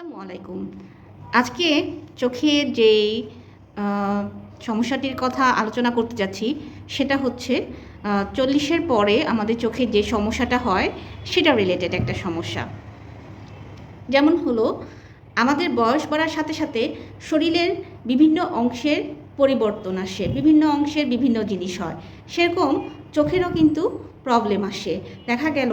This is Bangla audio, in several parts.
আসসালামু আলাইকুম। আজকে চোখের যে সমস্যাটির কথা আলোচনা করতে যাচ্ছি, সেটা হচ্ছে চল্লিশের পরে আমাদের চোখের যে সমস্যাটা হয়, সেটা রিলেটেড একটা সমস্যা। যেমন হলো, আমাদের বয়স বাড়ার সাথে সাথে শরীরের বিভিন্ন অংশের পরিবর্তন আসে, বিভিন্ন অংশের বিভিন্ন জিনিস হয়। সেরকম চোখেরও কিন্তু প্রবলেম আসে। দেখা গেল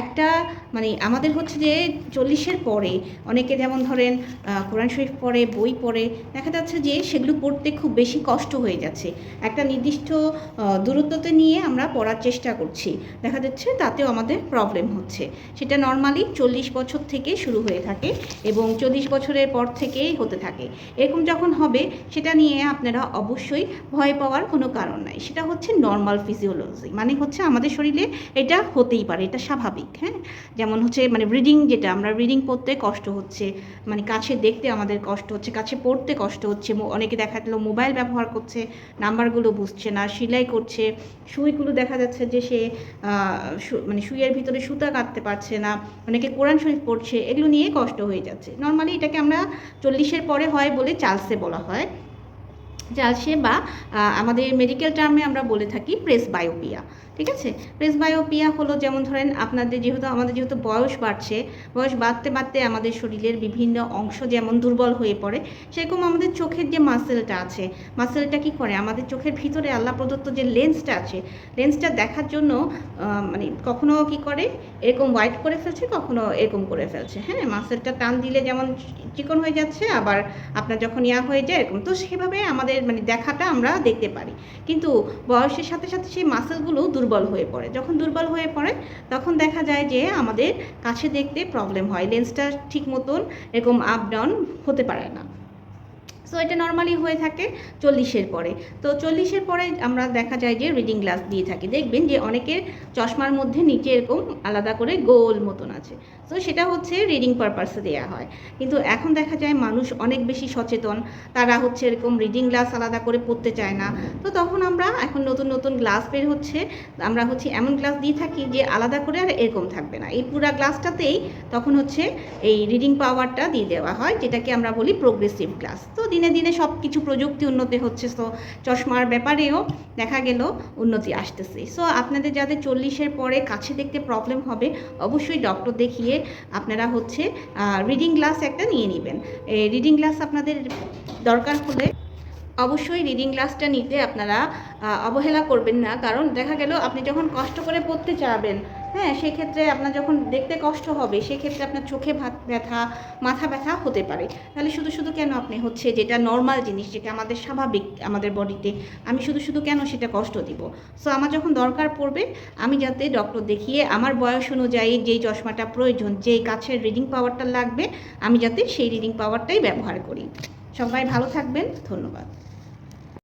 একটা মানে আমাদের হচ্ছে যে চল্লিশের পরে অনেকে যেমন ধরেন কোরআন শরীফ পড়ে, বই পড়ে, দেখা যাচ্ছে যে সেগুলো পড়তে খুব বেশি কষ্ট হয়ে যাচ্ছে। একটা নির্দিষ্ট দূরত্বতে নিয়ে আমরা পড়ার চেষ্টা করছি। দেখা যাচ্ছে তাতেও আমাদের প্রবলেম হচ্ছে। সেটা নর্মালি চল্লিশ বছর থেকে শুরু হয়ে থাকে এবং চল্লিশ বছরের পর থেকেই হতে থাকে। এরকম যখন হবে, সেটা নিয়ে আপনারা অবশ্যই ভয় পাওয়ার কোনো কারণ নাই। সেটা হচ্ছে নর্মাল ফিজিওলজি মানে হচ্ছে আমাদের শরীরে এটা হতেই পারে, এটা স্বাভাবিক হ্যাঁ? যেমন হচ্ছে মানে রিডিং যেটা, আমরা রিডিং পড়তে কষ্ট হচ্ছে মানে কাছে দেখতে আমাদের কষ্ট হচ্ছে, কাছে পড়তে কষ্ট হচ্ছে অনেকে দেখা গেলো মোবাইল ব্যবহার করছে নাম্বারগুলো বুঝছে না, সেলাই করছে, সুইগুলো দেখা যাচ্ছে যে সে মানে সুইয়ের ভিতরে সুতা কাটতে পারছে না, অনেকে কোরআন শরীফ পড়ছে, এগুলো নিয়ে কষ্ট হয়ে যাচ্ছে। নর্মালি এটাকে আমরা চল্লিশের পরে হয় বলে চালসে বলা হয়। চালসে বা আমাদের মেডিকেল টার্মে আমরা বলে থাকি প্রেস বায়োপিয়া ঠিক আছে? প্রেস বায়োপিয়া হলো যেমন ধরেন আপনাদের যেহেতু, আমাদের যেহেতু বয়স বাড়ছে, বয়স বাড়তে বাড়তে আমাদের শরীরের বিভিন্ন অংশ যেমন দুর্বল হয়ে পড়ে, সেরকম আমাদের চোখের যে মাসেলটা আছে মাসেলটা কি করে? আমাদের চোখের ভিতরে আল্লাহ প্রদত্ত যে লেন্সটা আছে লেন্সটা দেখার জন্য মানে কখনো কি করে? এরকম হোয়াইট করে ফেলছে, কখনো এরকম করে ফেলছে হ্যাঁ? মাসেলটা টান দিলে যেমন চিকন হয়ে যাচ্ছে, আবার আপনার যখন ইয়া হয়ে যায়, এরকম। তো সেভাবে আমাদের মানে দেখাটা আমরা দেখতে পারি। কিন্তু বয়সের সাথে সাথে সেই মাসেলগুলো দুর্বল হয়ে পড়ে। যখন দুর্বল হয়ে পড়ে, তখন দেখা যায় যে আমাদের কাছে দেখতে প্রবলেম হয়। লেন্সটা ঠিক মতন এরকম আপ ডাউন হতে পারে না। সো এটা নর্মালি হয়ে থাকে চল্লিশের পরে। তো চল্লিশের পরে আমরা দেখা যায় যে রিডিং গ্লাস দিয়ে থাকি। দেখবেন যে অনেকের চশমার মধ্যে নিচে এরকম আলাদা করে গোল মতন আছে। তো সেটা হচ্ছে রিডিং পারপাসে দেওয়া হয়। কিন্তু এখন দেখা যায় মানুষ অনেক বেশি সচেতন। তারা হচ্ছে এরকম রিডিং গ্লাস আলাদা করে পড়তে চায় না। তো তখন আমরা এখন নতুন নতুন গ্লাস বের হচ্ছে। আমরা হচ্ছে এমন গ্লাস দিয়ে থাকি যে আলাদা করে আর এরকম থাকবে না। এই পুরা গ্লাসটাতেই তখন হচ্ছে এই রিডিং পাওয়ারটা দিয়ে দেওয়া হয়, যেটাকে আমরা বলি প্রোগ্রেসিভ গ্লাস তো দিনে দিনে সব কিছু প্রযুক্তি উন্নতি হচ্ছে তো চশমার ব্যাপারেও দেখা গেল উন্নতি আসতেছে। সো আপনাদের যাদের চল্লিশের পরে কাছে দেখতে প্রবলেম হবে, অবশ্যই ডক্টর দেখিয়ে আপনারা হচ্ছে রিডিং গ্লাস একটা নিয়ে নেবেন। এই রিডিং গ্লাস আপনাদের দরকার হলে অবশ্যই রিডিং গ্লাসটা নিতে আপনারা অবহেলা করবেন না। কারণ দেখা গেল আপনি যখন কষ্ট করে পড়তে চাবেন হ্যাঁ সেক্ষেত্রে আপনার যখন দেখতে কষ্ট হবে, সেক্ষেত্রে আপনার চোখে ব্যথা, মাথা ব্যথা হতে পারে। তাহলে শুধু শুধু কেন আপনি হচ্ছে যেটা নর্মাল জিনিস, যেটা আমাদের স্বাভাবিক, আমাদের বডিতে আমি শুধু শুধু কেন সেটা কষ্ট দিব? সো আমার যখন দরকার পড়বে, আমি যাতে ডক্টর দেখিয়ে আমার বয়স অনুযায়ী যেই চশমাটা প্রয়োজন, যেই কাছের রিডিং পাওয়ারটা লাগবে, আমি যাতে সেই রিডিং পাওয়ারটাই ব্যবহার করি। সবাই ভালো থাকবেন, ধন্যবাদ।